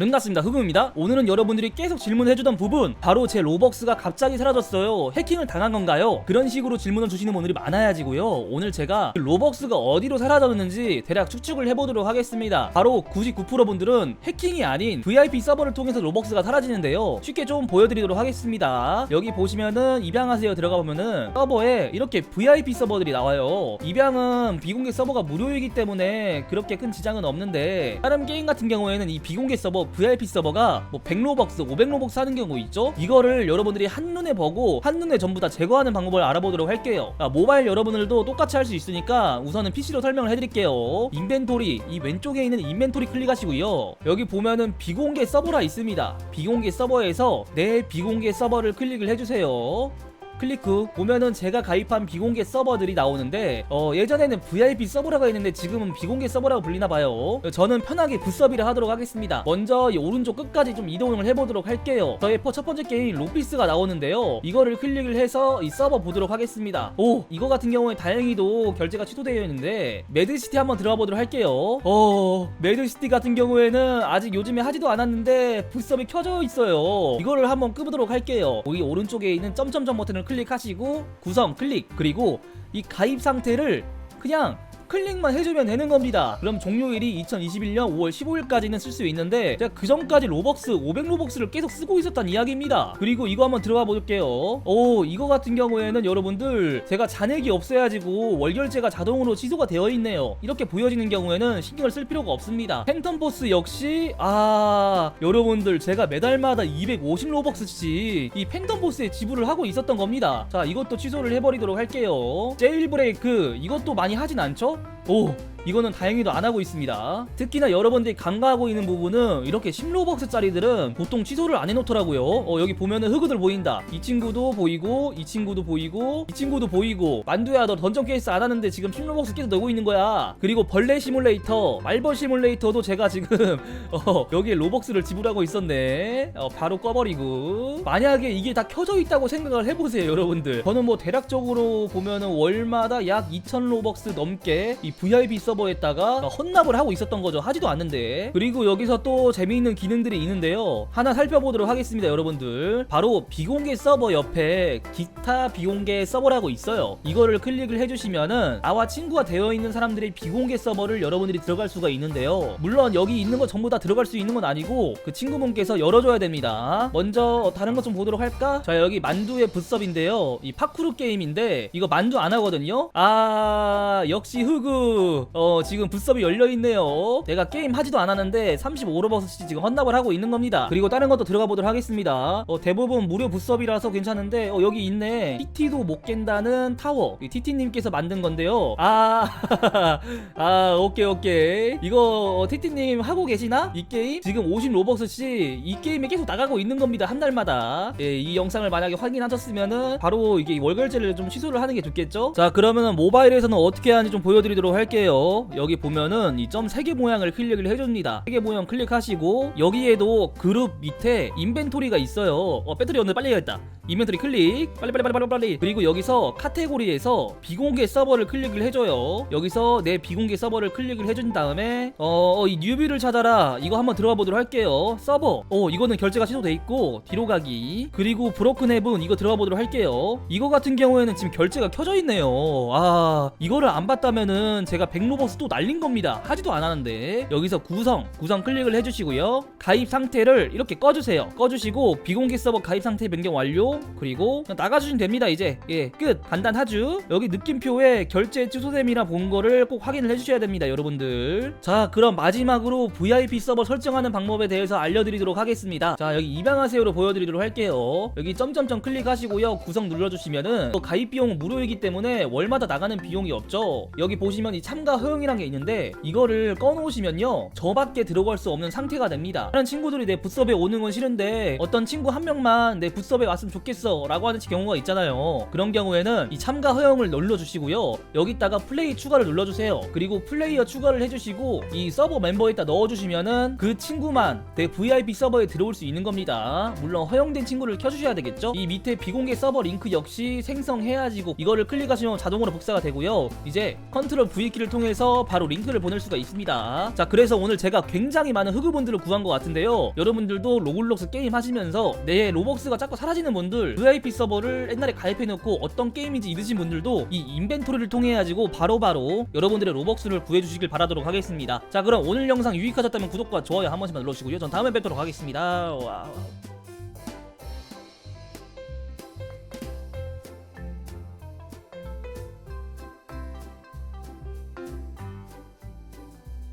른가스입니다. 흑음입니다. 오늘은 여러분들이 계속 질문해주던 부분 바로 제 로벅스가 갑자기 사라졌어요. 해킹을 당한 건가요? 그런 식으로 질문을 주시는 분들이 많아야지고요. 오늘 제가 그 로벅스가 어디로 사라졌는지 대략 추측을 해보도록 하겠습니다. 바로 99% 분들은 해킹이 아닌 VIP 서버를 통해서 로벅스가 사라지는데요. 쉽게 좀 보여드리도록 하겠습니다. 여기 보시면은 입양하세요 들어가 보면은 서버에 이렇게 VIP 서버들이 나와요. 입양은 비공개 서버가 무료이기 때문에 그렇게 큰 지장은 없는데 다른 게임 같은 경우에는 이 비공개 서버 VIP 서버가 뭐 100로벅스, 500로벅스 하는 경우 있죠? 이거를 여러분들이 한눈에 보고 한눈에 전부 다 제거하는 방법을 알아보도록 할게요. 아, 모바일 여러분들도 똑같이 할 수 있으니까 우선은 PC로 설명을 해드릴게요. 인벤토리, 이 왼쪽에 있는 인벤토리 클릭하시고요. 여기 보면은 비공개 서버라 있습니다. 비공개 서버에서 내 비공개 서버를 클릭을 해주세요. 클릭 후 보면은 제가 가입한 비공개 서버들이 나오는데 어 예전에는 VIP 서버라고 했는데 지금은 비공개 서버라고 불리나 봐요. 저는 편하게 굿서비를 하도록 하겠습니다. 먼저 이 오른쪽 끝까지 좀 이동을 해보도록 할게요. 저의 포- 첫 번째 게임 로피스가 나오는데요. 이거를 클릭을 해서 이 서버 보도록 하겠습니다. 오 이거 같은 경우에 다행히도 결제가 취소되어 있는데 매드시티 한번 들어가 보도록 할게요. 어 매드시티 같은 경우에는 아직 요즘에 하지도 않았는데 굿서비 켜져 있어요. 이거를 한번 끄보도록 할게요. 여기 오른쪽에 있는 점점점 버튼을 클릭하시고 구성 클릭 그리고 이 가입 상태를 그냥 클릭만 해주면 되는 겁니다. 그럼 종료일이 2021년 5월 15일까지는 쓸 수 있는데 제가 그 전까지 로벅스 500로벅스를 계속 쓰고 있었단 이야기입니다. 그리고 이거 한번 들어가 볼게요. 오 이거 같은 경우에는 여러분들 제가 잔액이 없어야지고 월결제가 자동으로 취소가 되어 있네요. 이렇게 보여지는 경우에는 신경을 쓸 필요가 없습니다. 팬텀 보스 역시 아 여러분들 제가 매달마다 250 로벅스씩 이 팬텀 보스에 지불을 하고 있었던 겁니다. 자 이것도 취소를 해버리도록 할게요. 제일 브레이크 이것도 많이 하진 않죠? 오 이거는 다행히도 안 하고 있습니다. 특히나 여러분들이 간과하고 있는 부분은 이렇게 10로벅스짜리들은 보통 취소를 안 해놓더라고요. 어, 여기 보면은 흑우들 보인다. 이 친구도 보이고, 이 친구도 보이고, 이 친구도 보이고. 만두야, 너 던전 케이스 안 하는데 지금 10로벅스 계속 넣고 있는 거야. 그리고 벌레 시뮬레이터, 말벌 시뮬레이터도 제가 지금 어, 여기에 로벅스를 지불하고 있었네. 어, 바로 꺼버리고. 만약에 이게 다 켜져 있다고 생각을 해보세요, 여러분들. 저는 뭐 대략적으로 보면은 월마다 약 2,000로벅스 넘게 이 VIP 서버에다가 헌납을 하고 있었던 거죠. 하지도 않는데. 그리고 여기서 또 재미있는 기능들이 있는데요. 하나 살펴보도록 하겠습니다, 여러분들. 바로 비공개 서버 옆에 기타 비공개 서버라고 있어요. 이거를 클릭을 해주시면은 나와 친구가 되어 있는 사람들의 비공개 서버를 여러분들이 들어갈 수가 있는데요. 물론 여기 있는 거 전부 다 들어갈 수 있는 건 아니고 그 친구분께서 열어줘야 됩니다. 먼저 다른 것 좀 보도록 할까? 자 여기 만두의 붓섭인데요. 이 파쿠르 게임인데 이거 만두 안 하거든요. 아 역시 흑우 어 지금 붓섭이 열려 있네요. 내가 게임 하지도 않았는데 35로버스치 지금 헌납을 하고 있는 겁니다. 그리고 다른 것도 들어가 보도록 하겠습니다. 어, 대부분 무료 붓섭이라서 괜찮은데 어, 여기 있네. TT도 못 깬다는 타워. 이 TT님께서 만든 건데요. 아, 아 오케이 오케이. 이거 어, TT님 하고 계시나? 이 게임 지금 50 로벅스치 이 게임에 계속 나가고 있는 겁니다. 한 달마다. 예, 이 영상을 만약에 확인하셨으면은 바로 이게 월결제를 좀 취소를 하는 게 좋겠죠? 자 그러면은 모바일에서는 어떻게 하는지 좀 보여드리도록 할게요. 여기 보면은 이 점 3개 모양을 클릭을 해줍니다. 3개 모양 클릭하시고 여기에도 그룹 밑에 인벤토리가 있어요. 어 배터리 오늘 빨리 해야겠다. 인벤토리 클릭. 빨리 빨리 빨리 빨리 빨리. 그리고 여기서 카테고리에서 비공개 서버를 클릭을 해줘요. 여기서 내 비공개 서버를 클릭을 해준 다음에 어 이 뉴비를 찾아라. 이거 한번 들어가 보도록 할게요. 서버. 어 이거는 결제가 취소돼 있고 뒤로 가기. 그리고 브로큰 헤븐 이거 들어가 보도록 할게요. 이거 같은 경우에는 지금 결제가 켜져 있네요. 아 이거를 안 봤다면은 제가 100로 버스 또 날린 겁니다. 하지도 않았는데. 여기서 구성 구성 클릭을 해주시고요. 가입 상태를 이렇게 꺼주세요. 꺼주시고 비공개 서버 가입 상태 변경 완료. 그리고 나가주시면 됩니다 이제. 예끝. 간단하죠 여기 느낌표에 결제 취소됨이라 본 거를 꼭 확인을 해주셔야 됩니다 여러분들. 자 그럼 마지막으로 VIP 서버 설정하는 방법에 대해서 알려드리도록 하겠습니다. 자 여기 입양하세요로 보여드리도록 할게요. 여기 점점점 클릭하시고요. 구성 눌러주시면은 또 가입 비용은 무료이기 때문에 월마다 나가는 비용이 없죠. 여기 보시면 이 참가 허용이란 게 있는데 이거를 꺼놓으시면요 저밖에 들어갈 수 없는 상태가 됩니다. 다른 친구들이 내 붓섭에 오는 건 싫은데 어떤 친구 한 명만 내 붓섭에 왔으면 좋겠어 라고 하는 경우가 있잖아요. 그런 경우에는 이 참가 허용을 눌러주시고요 여기다가 플레이 추가를 눌러주세요. 그리고 플레이어 추가를 해주시고 이 서버 멤버에다 넣어주시면은 그 친구만 내 VIP 서버에 들어올 수 있는 겁니다. 물론 허용된 친구를 켜주셔야 되겠죠? 이 밑에 비공개 서버 링크 역시 생성해야지고 이거를 클릭하시면 자동으로 복사가 되고요. 이제 컨트롤 V 키를 통해서 통해서 바로 링크를 보낼 수가 있습니다. 자 그래서 오늘 제가 굉장히 많은 흑우분들을 구한 것 같은데요. 여러분들도 로블록스 게임 하시면서 내 로벅스가 자꾸 사라지는 분들 VIP 서버를 옛날에 가입해놓고 어떤 게임인지 잊으신 분들도 이 인벤토리를 통해 가지고 바로바로 여러분들의 로벅스를 구해주시길 바라도록 하겠습니다. 자 그럼 오늘 영상 유익하셨다면 구독과 좋아요 한 번씩만 눌러주시고요. 전 다음에 뵙도록 하겠습니다. 와.